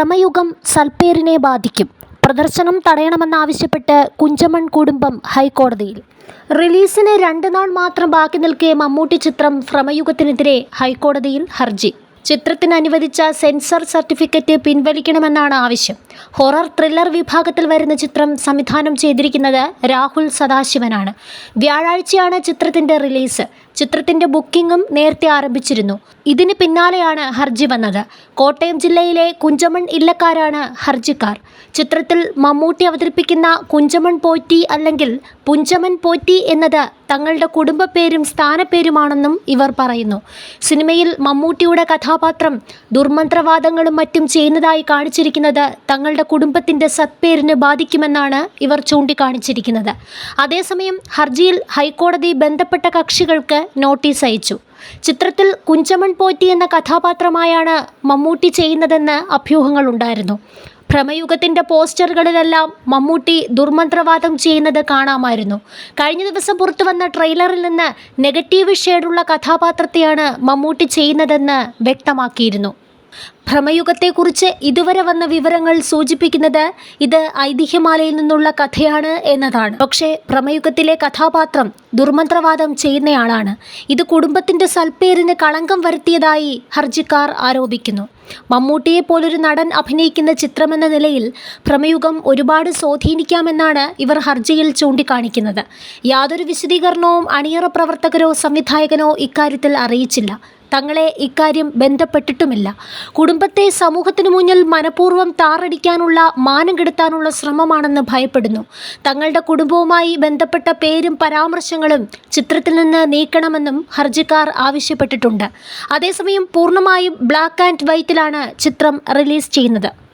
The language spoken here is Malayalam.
ഭ്രമയുഗം സൽപ്പേരിനെ ബാധിക്കും. പ്രദർശനം തടയണമെന്നാവശ്യപ്പെട്ട് കുഞ്ചമൺ കുടുംബം ഹൈക്കോടതിയിൽ. റിലീസിന് രണ്ട് നാൾ മാത്രം ബാക്കി നിൽക്കെ മമ്മൂട്ടി ചിത്രം ഭ്രമയുഗത്തിനെതിരെ ഹൈക്കോടതിയിൽ ഹർജി. ചിത്രത്തിന് അനുവദിച്ച സെൻസർ സർട്ടിഫിക്കറ്റ് പിൻവലിക്കണമെന്നാണ് ആവശ്യം. ഹൊറർ ത്രില്ലർ വിഭാഗത്തിൽ വരുന്ന ചിത്രം സംവിധാനം ചെയ്തിരിക്കുന്നത് രാഹുൽ സദാശിവനാണ്. വ്യാഴാഴ്ചയാണ് ചിത്രത്തിന്റെ റിലീസ്. ചിത്രത്തിന്റെ ബുക്കിംഗും നേരത്തെ ആരംഭിച്ചിരുന്നു. ഇതിന് പിന്നാലെയാണ് ഹർജി വന്നത്. കോട്ടയം ജില്ലയിലെ കുഞ്ചമൺ ഇല്ലക്കാരാണ് ഹർജിക്കാർ. ചിത്രത്തിൽ മമ്മൂട്ടി അവതരിപ്പിക്കുന്ന കുഞ്ചമൺ പോറ്റി അല്ലെങ്കിൽ പുഞ്ചമൻ പോറ്റി എന്നത് തങ്ങളുടെ കുടുംബപ്പേരും സ്ഥാനപ്പേരുമാണെന്നും ഇവർ പറയുന്നു. സിനിമയിൽ മമ്മൂട്ടിയുടെ കഥാപാത്രം ദുർമന്ത്രവാദങ്ങളും മറ്റും ചെയ്യുന്നതായി കാണിച്ചിരിക്കുന്നത് തങ്ങളുടെ കുടുംബത്തിന്റെ സത്പേരിനെ ബാധിക്കുമെന്നാണ് ഇവർ ചൂണ്ടിക്കാണിച്ചിരിക്കുന്നത്. അതേസമയം ഹർജിയിൽ ഹൈക്കോടതി ബന്ധപ്പെട്ട കക്ഷികൾക്ക് നോട്ടീസ് അയച്ചു. ചിത്രത്തിൽ കുഞ്ചമൺ പോറ്റി എന്ന കഥാപാത്രമായാണ് മമ്മൂട്ടി ചെയ്യുന്നതെന്ന് അഭ്യൂഹങ്ങളുണ്ടായിരുന്നു ഭ്രമയുഗത്തിന്റെ പോസ്റ്ററുകളിലെല്ലാം മമ്മൂട്ടി ദുർമന്ത്രവാദം ചെയ്യുന്നത് കാണാമായിരുന്നു. കഴിഞ്ഞ ദിവസം പുറത്തു വന്ന ട്രെയിലറിൽ നിന്ന് നെഗറ്റീവ് ഷെയ്ഡുള്ള കഥാപാത്രത്തെയാണ് മമ്മൂട്ടി ചെയ്യുന്നതെന്ന് വ്യക്തമാക്കിയിരുന്നു. ഭ്രമയുഗത്തെക്കുറിച്ച് ഇതുവരെ വന്ന വിവരങ്ങൾ സൂചിപ്പിക്കുന്നത് ഇത് ഐതിഹ്യമാലയിൽ നിന്നുള്ള കഥയാണ് എന്നതാണ്. പക്ഷേ ഭ്രമയുഗത്തിലെ കഥാപാത്രം ദുർമന്ത്രവാദം ചെയ്യുന്നയാളാണ്. ഇത് കുടുംബത്തിന്റെ സൽപ്പേരിന് കളങ്കം വരുത്തിയതായി ഹർജിക്കാർ ആരോപിക്കുന്നു. മമ്മൂട്ടിയെ പോലൊരു നടൻ അഭിനയിക്കുന്ന ചിത്രമെന്ന നിലയിൽ ഭ്രമയുഗം ഒരുപാട് സ്വാധീനിക്കാമെന്നാണ് ഇവർ ഹർജിയിൽ ചൂണ്ടിക്കാണിക്കുന്നത്. യാതൊരു വിശദീകരണവും അണിയറ പ്രവർത്തകരോ സംവിധായകനോ ഇക്കാര്യത്തിൽ അറിയിച്ചില്ല. തങ്ങളെ ഇക്കാര്യം ബന്ധപ്പെട്ടിട്ടുമില്ല. കുടുംബത്തെ സമൂഹത്തിനു മുന്നിൽ മനഃപൂർവം താറടിക്കാനുള്ള മാനം കെടുത്താനുള്ള ശ്രമമാണെന്ന് ഭയപ്പെടുന്നു. തങ്ങളുടെ കുടുംബവുമായി ബന്ധപ്പെട്ട പേരും പരാമർശങ്ങളും ചിത്രത്തിൽ നിന്ന് നീക്കണമെന്നും ഹർജിക്കാർ ആവശ്യപ്പെട്ടിട്ടുണ്ട്. അതേസമയം പൂർണമായും ബ്ലാക്ക് ആൻഡ് വൈറ്റിലാണ് ചിത്രം റിലീസ് ചെയ്യുന്നത്.